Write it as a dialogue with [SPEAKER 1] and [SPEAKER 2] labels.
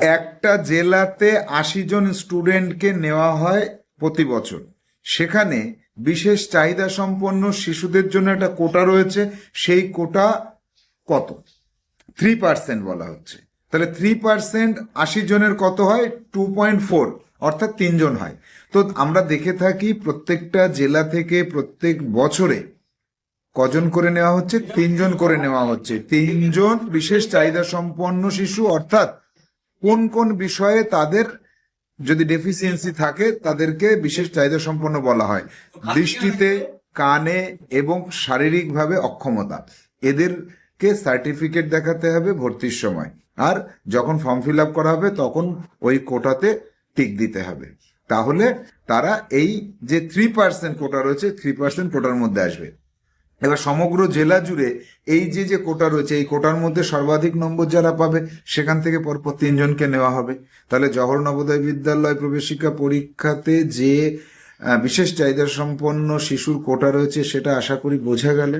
[SPEAKER 1] একটা জেলাতে আশি জন স্টুডেন্টকে নেওয়া হয় প্রতি বছর। সেখানে বিশেষ চাহিদা সম্পন্ন শিশুদের জন্য একটা কোটা রয়েছে। সেই কোটা কত? থ্রি পার্সেন্ট বলা হচ্ছে। তাহলে থ্রি পার্সেন্ট আশি জনের কত হয়? টু পয়েন্ট ফোর অর্থাৎ তিনজন হয়। তো আমরা দেখে থাকি প্রত্যেকটা জেলা থেকে প্রত্যেক বছরে কজন করে নেওয়া হচ্ছে? তিনজন করে নেওয়া হচ্ছে। তিনজন বিশেষ চাহিদা সম্পন্ন শিশু, অর্থাৎ কোন কোন বিষয়ে তাদের যদি ডেফিসিয়েন্সি থাকে, তাদেরকে বিশেষ চাহিদা সম্পন্ন বলা হয়। দৃষ্টিতে, কানে এবং শারীরিকভাবে অক্ষমতা। এদেরকে সার্টিফিকেট দেখাতে হবে ভর্তির সময়। আর যখন ফর্ম ফিল আপ করা হবে, তখন ওই কোটাতে টিক দিতে হবে। তাহলে তারা এই যে থ্রি পার্সেন্ট কোটা রয়েছে থ্রি পার্সেন্ট কোটার মধ্যে আসবে। এবার সমগ্র জেলা জুড়ে এই যে যে কোটা রয়েছে, এই কোটার মধ্যে সর্বাধিক নম্বর যারা পাবে, সেখান থেকে পরপর তিনজনকে নেওয়া হবে। তাহলে জহর নবোদয় বিদ্যালয় প্রবেশিকা পরীক্ষাতে যে বিশেষ চাহিদা সম্পন্ন শিশুর কোটা রয়েছে, সেটা আশা করি বোঝা গেল।